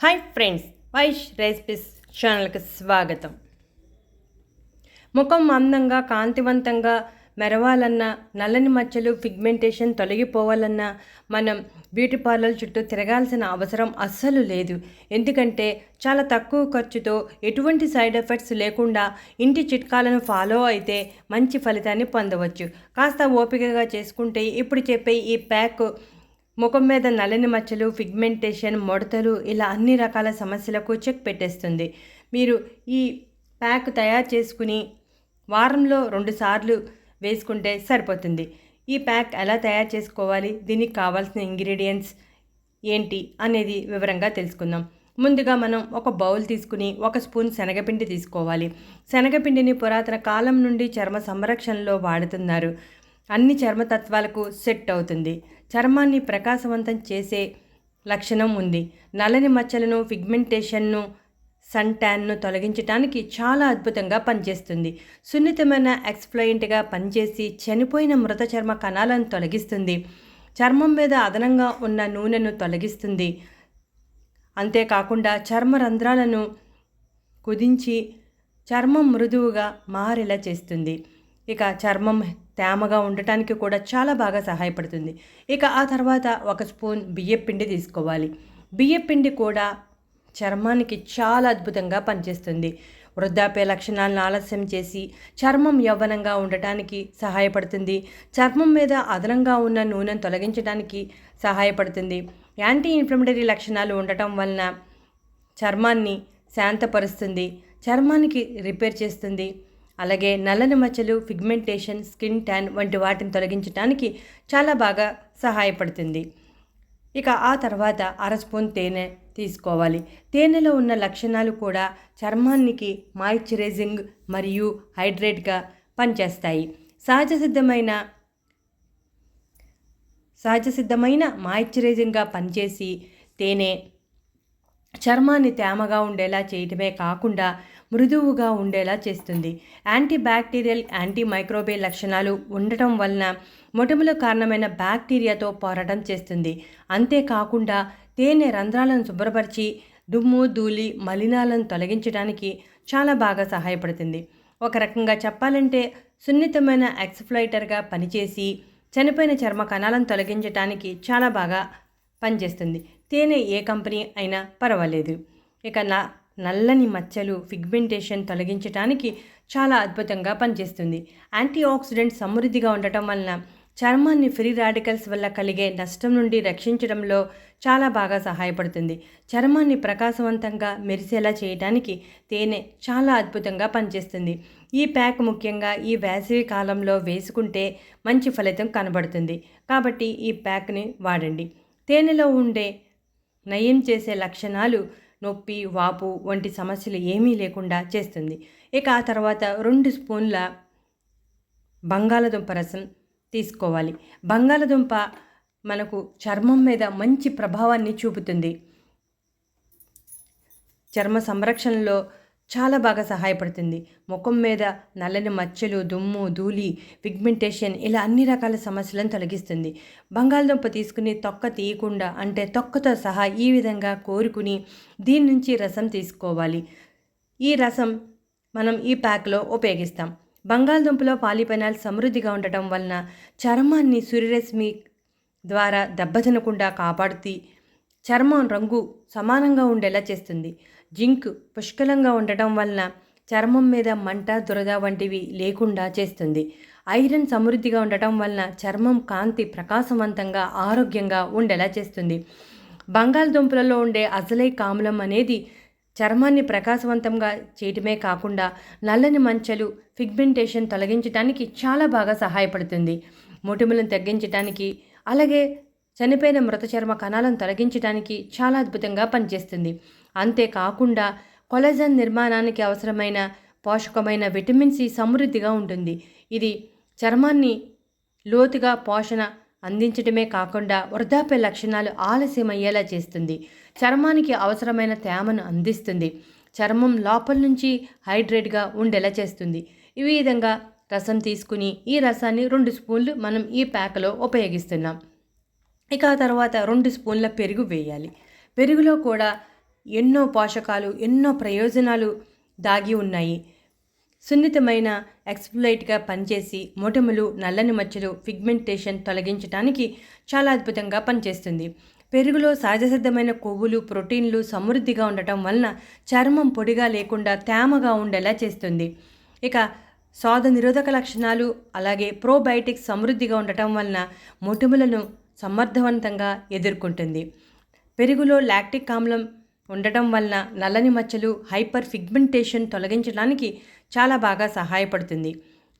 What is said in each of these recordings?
Hi friends Vaish recipes ఛానల్కి స్వాగతం. ముఖం అందంగా కాంతివంతంగా మెరవాలన్నా నల్లని మచ్చలు పిగ్మెంటేషన్ తొలగిపోవాలన్నా మనం బ్యూటీ పార్లర్ చుట్టూ తిరగాల్సిన అవసరం అస్సలు లేదు. ఎందుకంటే చాలా తక్కువ ఖర్చుతో ఎటువంటి సైడ్ ఎఫెక్ట్స్ లేకుండా ఇంటి చిట్కాలను ఫాలో అయితే మంచి ఫలితాన్ని పొందవచ్చు. కాస్త ఓపికగా చేసుకుంటే ఇప్పుడు చెప్పే ఈ ప్యాక్ ముఖం మీద నల్లని మచ్చలు ఫిగ్మెంటేషన్ ముడతలు ఇలా అన్ని రకాల సమస్యలకు చెక్ పెట్టేస్తుంది. మీరు ఈ ప్యాక్ తయారు చేసుకుని వారంలో రెండుసార్లు వేసుకుంటే సరిపోతుంది. ఈ ప్యాక్ ఎలా తయారు చేసుకోవాలి? దీనికి కావాల్సిన ఇంగ్రీడియంట్స్ ఏంటి అనేది వివరంగా తెలుసుకుందాం. ముందుగా మనం ఒక బౌల్ తీసుకుని ఒక స్పూన్ శనగపిండి తీసుకోవాలి. శనగపిండిని పురాతన కాలం నుండి చర్మ సంరక్షణలో వాడుతున్నారు. అన్ని చర్మతత్వాలకు సెట్ అవుతుంది. చర్మాన్ని ప్రకాశవంతం చేసే లక్షణం ఉంది. నల్లని మచ్చలను పిగ్మెంటేషన్ను సన్ ట్యాన్ను తొలగించడానికి చాలా అద్భుతంగా పనిచేస్తుంది. సున్నితమైన ఎక్స్ప్లయింట్గా పనిచేసి చనిపోయిన మృత చర్మ కణాలను తొలగిస్తుంది. చర్మం మీద అదనంగా ఉన్న నూనెను తొలగిస్తుంది. అంతేకాకుండా చర్మ రంధ్రాలను కుదించి చర్మం మృదువుగా మారేలా చేస్తుంది. ఇక చర్మం తేమగా ఉండటానికి కూడా చాలా బాగా సహాయపడుతుంది. ఇక ఆ తర్వాత ఒక స్పూన్ బియ్యపిండి తీసుకోవాలి. బియ్యపిండి కూడా చర్మానికి చాలా అద్భుతంగా పనిచేస్తుంది. వృద్ధాప్య లక్షణాలను ఆలస్యం చేసి చర్మం యవ్వనంగా ఉండటానికి సహాయపడుతుంది. చర్మం మీద అదనంగా ఉన్న నూనెను తొలగించడానికి సహాయపడుతుంది. యాంటీ ఇన్ఫ్లమేటరీ లక్షణాలు ఉండటం వలన చర్మాన్ని శాంతపరుస్తుంది. చర్మానికి రిపేర్ చేస్తుంది. అలాగే నల్లని మచ్చలు పిగ్మెంటేషన్ స్కిన్ ట్యాన్ వంటి వాటిని తొలగించడానికి చాలా బాగా సహాయపడుతుంది. ఇక ఆ తర్వాత అర స్పూన్ తేనె తీసుకోవాలి. తేనెలో ఉన్న లక్షణాలు కూడా చర్మానికి మాయిశ్చరైజింగ్ మరియు హైడ్రేట్గా పనిచేస్తాయి. సహజ సిద్ధమైన సహజ సిద్ధమైన మాయిశ్చరైజింగ్గా పనిచేసి తేనె చర్మాన్ని తేమగా ఉండేలా చేయటమే కాకుండా మృదువుగా ఉండేలా చేస్తుంది. యాంటీ బ్యాక్టీరియల్ యాంటీ మైక్రోబియల్ లక్షణాలు ఉండటం వలన మొటముల కారణమైన బ్యాక్టీరియాతో పోరాటం చేస్తుంది. అంతేకాకుండా తేనె రంధ్రాలను శుభ్రపరిచి దుమ్ము ధూళి మలినాలను తొలగించడానికి చాలా బాగా సహాయపడుతుంది. ఒక రకంగా చెప్పాలంటే సున్నితమైన ఎక్స్ఫ్లైటర్గా పనిచేసి చనిపోయిన చర్మ కణాలను తొలగించడానికి చాలా బాగా పనిచేస్తుంది. తేనె ఏ కంపెనీ అయినా పర్వాలేదు. ఇక నా నల్లని మచ్చలు ఫిగ్మెంటేషన్ తొలగించడానికి చాలా అద్భుతంగా పనిచేస్తుంది. యాంటీ ఆక్సిడెంట్ సమృద్ధిగా ఉండటం వలన చర్మాన్ని ఫ్రీ రాడికల్స్ వల్ల కలిగే నష్టం నుండి రక్షించడంలో చాలా బాగా సహాయపడుతుంది. చర్మాన్ని ప్రకాశవంతంగా మెరిసేలా చేయడానికి తేనె చాలా అద్భుతంగా పనిచేస్తుంది. ఈ ప్యాక్ ముఖ్యంగా ఈ వేసవి కాలంలో వేసుకుంటే మంచి ఫలితం కనబడుతుంది. కాబట్టి ఈ ప్యాక్ని వాడండి. తేనెలో ఉండే నయం చేసే లక్షణాలు నొప్పి వాపు వంటి సమస్యలు ఏమీ లేకుండా చేస్తుంది. ఇక ఆ తర్వాత రెండు స్పూన్ల బంగాళదుంప రసం తీసుకోవాలి. బంగాళదుంప మనకు చర్మం మీద మంచి ప్రభావాన్ని చూపుతుంది. చర్మ సంరక్షణలో చాలా బాగా సహాయపడుతుంది. ముఖం మీద నల్లని మచ్చలు దుమ్ము ధూళి పిగ్మెంటేషన్ ఇలా అన్ని రకాల సమస్యలను తొలగిస్తుంది. బంగాళదుంప తీసుకుని తొక్క తీయకుండా అంటే తొక్కతో సహా ఈ విధంగా కోరుకుని దీని నుంచి రసం తీసుకోవాలి. ఈ రసం మనం ఈ ప్యాక్లో ఉపయోగిస్తాం. బంగాళదుంపలో పాలిపెనాల్ సమృద్ధిగా ఉండటం వలన చర్మాన్ని సూర్యరశ్మి ద్వారా దెబ్బతినకుండా కాపాడుతీ చర్మం రంగు సమానంగా ఉండేలా చేస్తుంది. జింక్ పుష్కలంగా ఉండటం వలన చర్మం మీద మంట దురద వంటివి లేకుండా చేస్తుంది. ఐరన్ సమృద్ధిగా ఉండటం వలన చర్మం కాంతి ప్రకాశవంతంగా ఆరోగ్యంగా ఉండేలా చేస్తుంది. బంగాళదుంపలలో ఉండే అజలై కాములం అనేది చర్మాన్ని ప్రకాశవంతంగా చేయటమే కాకుండా నల్లని మంచలు ఫిగ్మెంటేషన్ తొలగించడానికి చాలా బాగా సహాయపడుతుంది. మొటిమలను తగ్గించడానికి అలాగే చనిపోయిన మృత చర్మ కణాలను తొలగించడానికి చాలా అద్భుతంగా పనిచేస్తుంది. అంతేకాకుండా కొలజన్ నిర్మాణానికి అవసరమైన పోషకమైన విటమిన్ సి సమృద్ధిగా ఉంటుంది. ఇది చర్మాన్ని లోతుగా పోషణ అందించడమే కాకుండా వృద్ధాప్య లక్షణాలు ఆలస్యమయ్యేలా చేస్తుంది. చర్మానికి అవసరమైన తేమను అందిస్తుంది. చర్మం లోపల నుంచి హైడ్రేట్గా ఉండేలా చేస్తుంది. ఈ విధంగా రసం తీసుకుని ఈ రసాన్ని రెండు స్పూన్లు మనం ఈ ప్యాక్లో ఉపయోగిస్తున్నాం. ఇక ఆ తర్వాత రెండు స్పూన్ల పెరుగు వేయాలి. పెరుగులో కూడా ఎన్నో పోషకాలు ఎన్నో ప్రయోజనాలు దాగి ఉన్నాయి. సున్నితమైన ఎక్స్ప్లైట్గా పనిచేసి మొటిమలు నల్లని మచ్చలు పిగ్మెంటేషన్ తొలగించడానికి చాలా అద్భుతంగా పనిచేస్తుంది. పెరుగులో సహజసిద్ధమైన కొవ్వులు ప్రోటీన్లు సమృద్ధిగా ఉండటం వలన చర్మం పొడిగా లేకుండా తేమగా ఉండేలా చేస్తుంది. ఇక స్వాద నిరోధక లక్షణాలు అలాగే ప్రోబయోటిక్స్ సమృద్ధిగా ఉండటం వలన మొటిమలను సమర్థవంతంగా ఎదుర్కొంటుంది. పెరుగులో లాక్టిక్ ఆమ్లం ఉండటం వలన నల్లని మచ్చలు హైపర్ ఫిగ్మెంటేషన్ తొలగించడానికి చాలా బాగా సహాయపడుతుంది.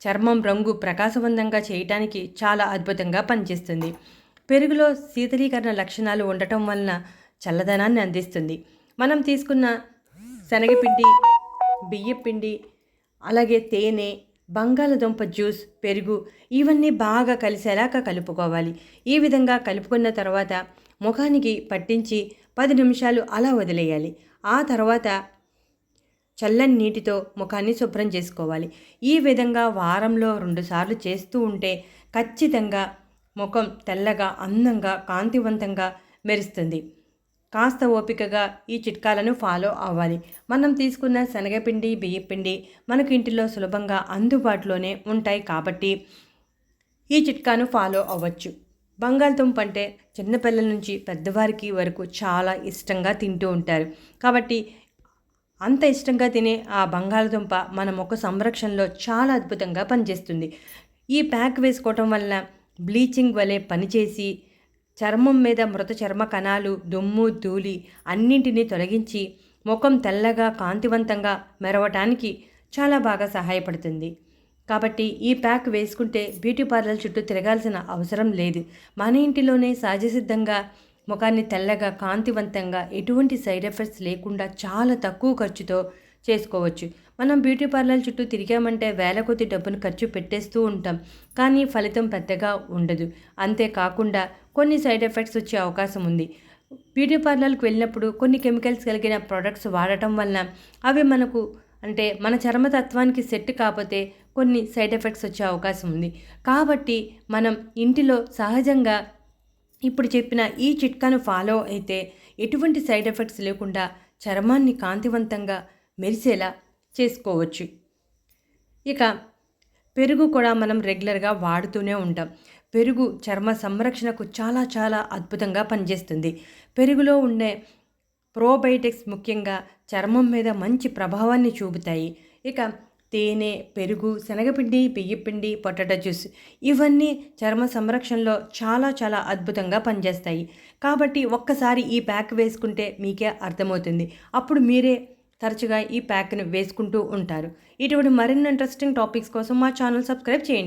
చర్మం రంగు ప్రకాశవంతంగా చేయటానికి చాలా అద్భుతంగా పనిచేస్తుంది. పెరుగులో శీతలీకరణ లక్షణాలు ఉండటం వలన చల్లదనాన్ని అందిస్తుంది. మనం తీసుకున్న శనగపిండి బియ్యపిండి అలాగే తేనె బంగాళదుంప జ్యూస్ పెరుగు ఇవన్నీ బాగా కలిసేలాగా కలుపుకోవాలి. ఈ విధంగా కలుపుకున్న తర్వాత ముఖానికి పట్టించి పది నిమిషాలు అలా వదిలేయాలి. ఆ తర్వాత చల్లని నీటితో ముఖాన్ని శుభ్రం చేసుకోవాలి. ఈ విధంగా వారంలో రెండుసార్లు చేస్తూ ఉంటే ఖచ్చితంగా ముఖం తెల్లగా అందంగా కాంతివంతంగా మెరుస్తుంది. కాస్త ఓపికగా ఈ చిట్కాలను ఫాలో అవ్వాలి. మనం తీసుకున్న శనగపిండి బియ్యపిండి మనకు ఇంటిలో సులభంగా అందుబాటులోనే ఉంటాయి కాబట్టి ఈ చిట్కాను ఫాలో అవ్వచ్చు. బంగాళదుంప అంటే చిన్నపిల్లల నుంచి పెద్దవారికి వరకు చాలా ఇష్టంగా తింటూ ఉంటారు. కాబట్టి అంత ఇష్టంగా తినే ఆ బంగాళదుంప మన ముఖ సంరక్షణలో చాలా అద్భుతంగా పనిచేస్తుంది. ఈ ప్యాక్ వేసుకోవటం వల్ల బ్లీచింగ్ వలె పనిచేసి చర్మం మీద మృత చర్మ కణాలు దుమ్ము ధూళి అన్నింటినీ తొలగించి ముఖం తెల్లగా కాంతివంతంగా మెరవటానికి చాలా బాగా సహాయపడుతుంది. కాబట్టి ఈ ప్యాక్ వేసుకుంటే బ్యూటీ పార్లర్ చుట్టూ తిరగాల్సిన అవసరం లేదు. మన ఇంటిలోనే సహజసిద్ధంగా ముఖాన్ని తెల్లగా కాంతివంతంగా ఎటువంటి సైడ్ ఎఫెక్ట్స్ లేకుండా చాలా తక్కువ ఖర్చుతో చేసుకోవచ్చు. మనం బ్యూటీ పార్లర్ చుట్టూ తిరిగామంటే వేల కొద్ది డబ్బును ఖర్చు పెట్టేస్తూ ఉంటాం. కానీ ఫలితం పెద్దగా ఉండదు. అంతేకాకుండా కొన్ని సైడ్ ఎఫెక్ట్స్ వచ్చే అవకాశం ఉంది. బ్యూటీ పార్లర్కి వెళ్ళినప్పుడు కొన్ని కెమికల్స్ కలిగిన ప్రోడక్ట్స్ వాడటం వలన అవి మనకు అంటే మన చర్మతత్వానికి సెట్ కాకపోతే కొన్ని సైడ్ ఎఫెక్ట్స్ వచ్చే అవకాశం ఉంది. కాబట్టి మనం ఇంటిలో సహజంగా ఇప్పుడు చెప్పిన ఈ చిట్కాను ఫాలో అయితే ఎటువంటి సైడ్ ఎఫెక్ట్స్ లేకుండా చర్మాన్ని కాంతివంతంగా మెరిసేలా చేసుకోవచ్చు. ఇక పెరుగు కూడా మనం రెగ్యులర్గా వాడుతూనే ఉంటాం. పెరుగు చర్మ సంరక్షణకు చాలా చాలా అద్భుతంగా పనిచేస్తుంది. పెరుగులో ఉండే ప్రోబయోటిక్స్ ముఖ్యంగా చర్మం మీద మంచి ప్రభావాన్ని చూపుతాయి. ఇక తేనె పెరుగు శనగపిండి బియ్యపిండి పొటాటో జ్యూస్ ఇవన్నీ చర్మ సంరక్షణలో చాలా చాలా అద్భుతంగా పనిచేస్తాయి. కాబట్టి ఒక్కసారి ఈ ప్యాక్ వేసుకుంటే మీకే అర్థమవుతుంది. అప్పుడు మీరే తరచుగా ఈ ప్యాక్ను వేసుకుంటూ ఉంటారు. ఇటువంటి మరిన్ని ఇంట్రెస్టింగ్ టాపిక్స్ కోసం మా ఛానల్ సబ్స్క్రైబ్ చేయండి.